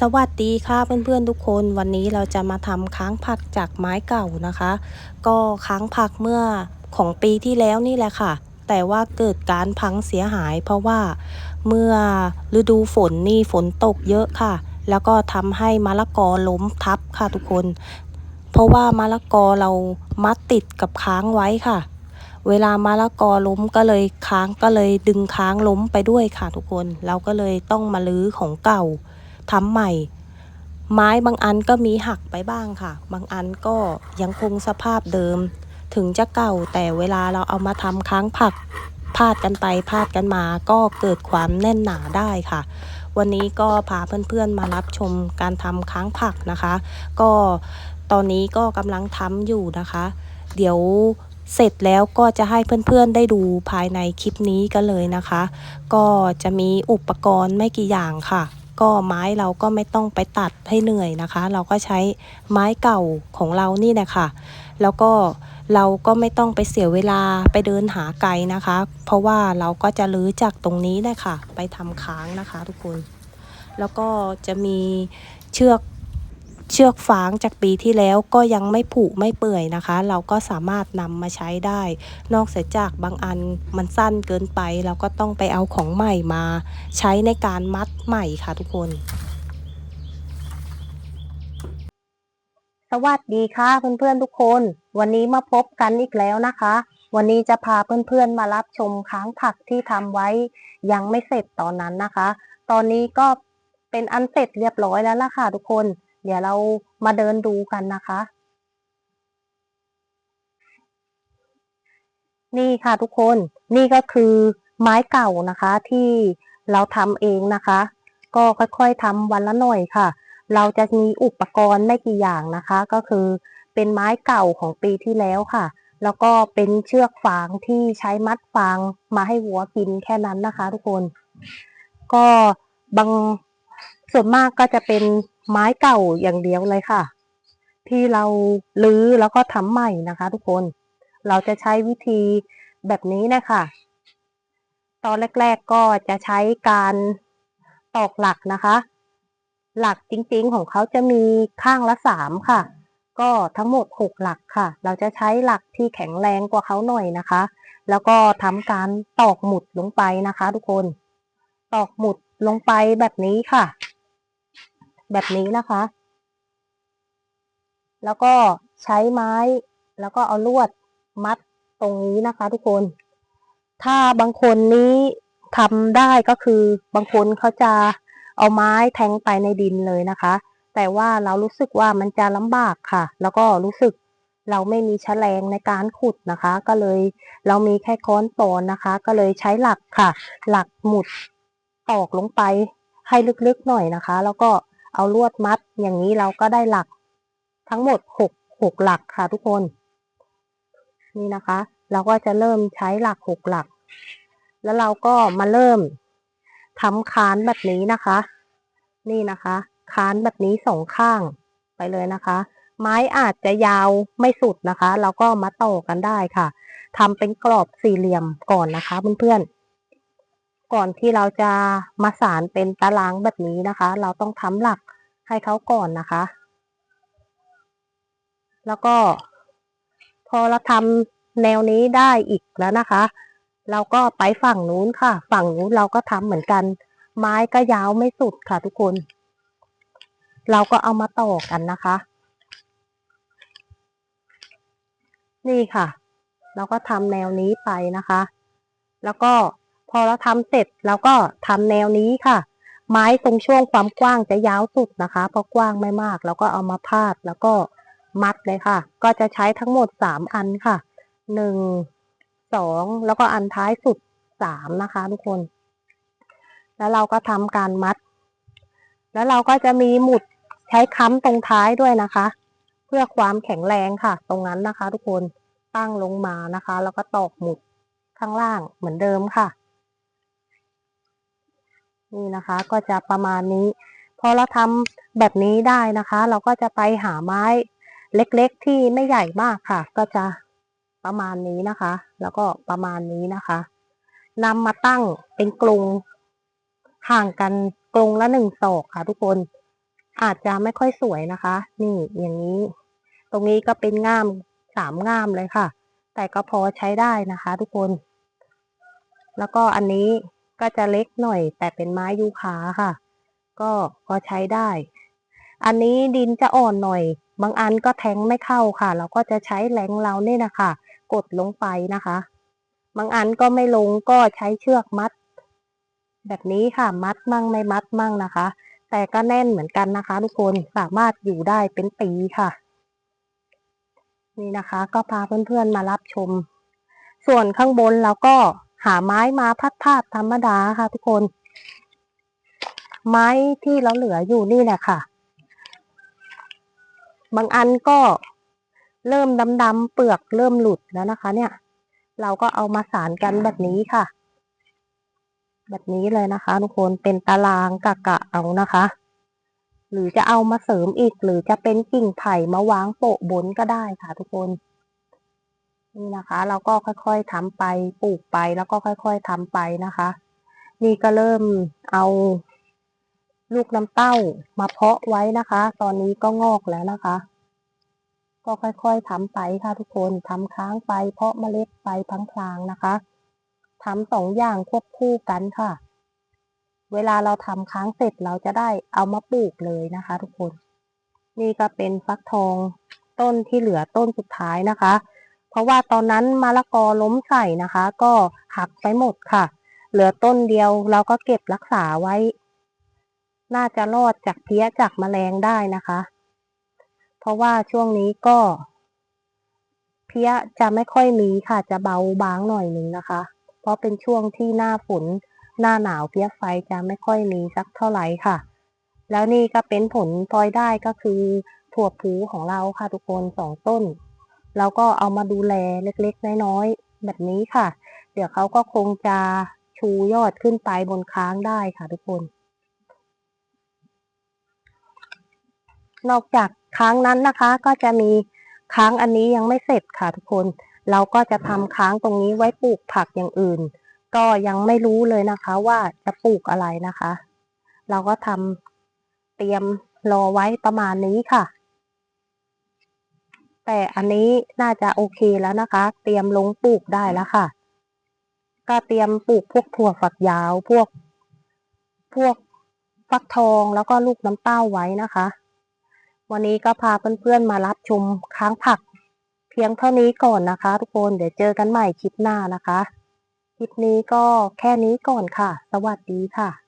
สวัสดีค่ะเพื่อนๆทุกคนวันนี้เราจะมาทำค้างผักจากไม้เก่านะคะ ก็ค้างผักเมื่อของปีที่แล้วนี่แหละค่ะ แต่ว่าเกิดการพังเสียหาย เพราะว่าเมื่อฤดูฝนนี่ฝนตกเยอะค่ะ แล้วก็ทำให้มะละกอล้มทับค่ะทุกคน เพราะว่ามะละกอเรามัดติดกับค้างไว้ค่ะ เวลามะละกอล้มก็เลยค้างก็เลยดึงค้างล้มไปด้วยค่ะทุกคน เราก็เลยต้องมาลื้อของเก่า ทำใหม่ ไม้บางอันก็มีหักไปบ้างค่ะ บางอันก็ยังคงสภาพเดิม ถึงจะเก่าแต่เวลาเราเอามาทำค้างผักพาดกันไปพาดกันมาก็เกิดความแน่นหนาได้ค่ะ วันนี้ก็พาเพื่อนๆมารับชมการทำค้างผักนะคะ ก็ตอนนี้ก็กำลังทำอยู่นะคะ เดี๋ยวเสร็จแล้วก็จะให้เพื่อนๆได้ดูภายในคลิปนี้กันเลยนะคะ ก็จะมีอุปกรณ์ไม่กี่อย่างค่ะ ก็ไม้เราก็ไม่ต้องไปตัดให้เหนื่อยนะคะ เราก็ใช้ไม้เก่าของเรานี่แหละค่ะ แล้วก็เราก็ไม่ต้องไปเสียเวลาไปเดินหาไกลนะคะ เพราะว่าเราก็จะลื้อจากตรงนี้นะค่ะไปทำค้างนะคะ ทุกคน แล้วก็จะมีเชือก เชือกฟางจากปีที่แล้วก็ยังไม่ผุไม่เปื่อยนะคะ เราก็สามารถนำมาใช้ได้ นอกเสียจากบางอันมันสั้นเกินไป เราก็ต้องไปเอาของใหม่มา ใช้ในการมัดใหม่ค่ะทุกคน สวัสดีค่ะเพื่อนๆทุกคน วันนี้มาพบกันอีกแล้วนะคะ วันนี้จะพาเพื่อนๆมารับชมค้างผักที่ทำไว้ยังไม่เสร็จตอนนั้นนะคะ ตอนนี้ก็เป็นอันเสร็จเรียบร้อยแล้วล่ะค่ะทุกคน เดี๋ยวเรามาเดินดูกันนะคะ นี่ค่ะทุกคนนี่ก็คือไม้เก่านะคะที่เราทำเองนะคะ ก็ค่อยๆทำวันละหน่อยค่ะ เราจะมีอุปกรณ์ไม่กี่อย่างนะคะ ก็คือเป็นไม้เก่าของปีที่แล้วค่ะ แล้วก็เป็นเชือกฟางที่ใช้มัดฟางมาให้วัวกินแค่นั้นนะคะ ทุกคน ก็บาง ส่วนมากก็จะเป็นไม้เก่าอย่างเดียวเลยค่ะ ที่เราลื้อแล้วก็ทำใหม่นะคะ ทุกคน เราจะใช้วิธีแบบนี้นะคะ ตอนแรก ๆก็จะใช้การตอกหลักนะคะ หลักจริงๆของเขาจะมีข้างละสามค่ะ ก็ทั้งหมดหกหลักค่ะ เราจะใช้หลักที่แข็งแรงกว่าเขาหน่อยนะคะ แล้วก็ทำการตอกหมุดลงไปนะคะ ทุกคน ตอกหมุดลงไปแบบนี้ค่ะ แบบนี้นะคะ แล้วก็ใช้ไม้ แล้วก็เอาลวดมัดตรงนี้นะคะ ทุกคน ถ้าบางคนนี้ทำได้ก็คือบางคนเขาจะเอาไม้แทงไปในดินเลยนะคะ แต่ว่าเรารู้สึกว่ามันจะลำบากค่ะ แล้วก็รู้สึกเราไม่มีแฉลงในการขุดนะคะ ก็เลยเรามีแค่ค้อนปอนนะคะ ก็เลยใช้หลักค่ะ หลักหมุดตอกลงไปให้ลึกๆหน่อยนะคะ แล้วก็ เอาลวดมัด อย่างนี้เราก็ได้หลักทั้งหมดหกหกหลักค่ะทุกคน นี่นะคะ เราก็จะเริ่มใช้หลักหกหลัก แล้วเราก็มาเริ่มทำคานแบบนี้นะคะ นี่นะคะคานแบบนี้สองข้างไปเลยนะคะ ไม้อาจจะยาวไม่สุดนะคะ เราก็มาต่อกันได้ค่ะทำเป็นกรอบสี่เหลี่ยมก่อนนะคะเพื่อนๆ ก่อนที่เราจะมาสานเป็นตารางแบบนี้นะคะ เราต้องทำหลักให้เขาก่อนนะคะ แล้วก็ พอเราทำแนวนี้ได้อีกแล้วนะคะ เราก็ไปฝั่งนู้นค่ะ ฝั่งนู้นเราก็ทำเหมือนกัน ไม้ก็ยาวไม่สุดค่ะทุกคน เราก็เอามาต่อกันนะคะ นี่ค่ะ เราก็ทำแนวนี้ไปนะคะ แล้วก็ พอเราทำเสร็จเราก็ทำแนวนี้ค่ะ ไม้ตรงช่วงความกว้างจะยาวสุดนะคะ เพราะกว้างไม่มาก แล้วก็เอามาพาดแล้วก็มัดเลยค่ะ ก็จะใช้ทั้งหมดสามอันค่ะหนึ่งสองแล้วก็อันท้ายสุดสามนะคะทุกคน แล้วเราก็ทำการมัด แล้วเราก็จะมีหมุดใช้ค้ำตรงท้ายด้วยนะคะ เพื่อความแข็งแรงค่ะ ตรงนั้นนะคะ ทุกคนตั้งลงมานะคะ แล้วก็ตอกหมุดข้างล่างเหมือนเดิมค่ะ นี่นะคะ ก็จะประมาณนี้ พอเราทำแบบนี้ได้นะคะ เราก็จะไปหาไม้เล็กๆที่ไม่ใหญ่มากค่ะ ก็จะประมาณนี้นะคะ แล้วก็ประมาณนี้นะคะนำมาตั้งเป็นกรงห่างกันกรงละหนึ่งศอกค่ะ ทุกคนอาจจะไม่ค่อยสวยนะคะ นี่อย่างนี้ ตรงนี้ก็เป็นง่ามสามง่ามเลยค่ะ แต่ก็พอใช้ได้นะคะ ทุกคน แล้วก็อันนี้ ก็จะเล็กหน่อย แต่เป็นไม้ยูคาค่ะ ก็พอใช้ได้ อันนี้ดินจะอ่อนหน่อย บางอันก็แทงไม่เข้าค่ะ เราก็จะใช้แหลงเราเนี่ยนะคะ กดลงไปนะคะ บางอันก็ไม่ลงก็ใช้เชือกมัด แบบนี้ค่ะมัดมั่งไม่มัดมั่งนะคะ แต่ก็แน่นเหมือนกันนะคะ ทุกคนสามารถอยู่ได้เป็นปีค่ะ นี่นะคะ ก็พาเพื่อนๆมารับชม ส่วนข้างบนเราก็ หาไม้มาพัดพาดธรรมดาค่ะ ทุกคน ไม้ที่เราเหลืออยู่นี่แหละค่ะ บางอันก็เริ่มดำๆเปลือกเริ่มหลุดแล้วนะคะ เนี่ย เราก็เอามาสานกันแบบนี้ค่ะ แบบนี้เลยนะคะ ทุกคนเป็นตารางกะกะเอานะคะ หรือจะเอามาเสริมอีก หรือจะเป็นกิ่งไผ่มาวางโปะบนก็ได้ค่ะ ทุกคน นี่นะคะ เราก็ค่อยๆทำไปปลูกไปแล้วก็ค่อยๆทำไปนะคะ นี่ก็เริ่มเอาลูกน้ำเต้ามาเพาะไว้นะคะ ตอนนี้ก็งอกแล้วนะคะ ก็ค่อยๆทำไปค่ะทุกคนทำค้างไป เพาะเมล็ดไปพลางๆนะคะทำสองอย่างควบคู่กันค่ะ เวลาเราทำค้างเสร็จเราจะได้เอามาปลูกเลยนะคะ ทุกคน นี่ก็เป็นฟักทองต้นที่เหลือต้นสุดท้ายนะคะ ราะว่าตอนนั้นมะละกอล้มใส่นะคะ ก็หักไปหมดค่ะ เหลือต้นเดียวเราก็เก็บรักษาไว้ น่าจะรอดจากเพี้ยจากแมลงได้นะคะ เพราะว่าช่วงนี้ก็ เพี้ยจะไม่ค่อยมีค่ะ จะเบาบางหน่อยหนึ่งนะคะ เพราะเป็นช่วงที่หน้าฝนหน้าหนาวเพี้ยไฟจะไม่ค่อยมีสักเท่าไหร่ค่ะ แล้วนี่ก็เป็นผลพลอยได้ก็คือถั่วพูของเราค่ะทุกคนสองต้น เราก็เอามาดูแลเล็กๆ น้อยๆ แบบนี้ค่ะ เดี๋ยวเขาก็คงจะชูยอดขึ้นไปบนค้างได้ค่ะทุกคน นอกจากค้างนั้นนะคะก็จะมีค้างอันนี้ยังไม่เสร็จค่ะทุกคน เราก็จะทำค้างตรงนี้ไว้ปลูกผักอย่างอื่น ก็ยังไม่รู้เลยนะคะว่าจะปลูกอะไรนะคะ เราก็ทำเตรียมรอไว้ประมาณนี้ค่ะ แต่อันนี้น่าจะโอเคแล้วนะคะ เตรียมลงปลูกได้แล้วค่ะ ก็เตรียมปลูกพวกถั่วฝักยาวพวก พวกฟักทองแล้วก็ลูกน้ำเต้าไว้นะคะ วันนี้ก็พาเพื่อนๆมารับชมค้างผัก เพียงเท่านี้ก่อนนะคะ ทุกคนเดี๋ยวเจอกันใหม่คลิปหน้านะคะ คลิปนี้ก็แค่นี้ก่อนค่ะ สวัสดีค่ะ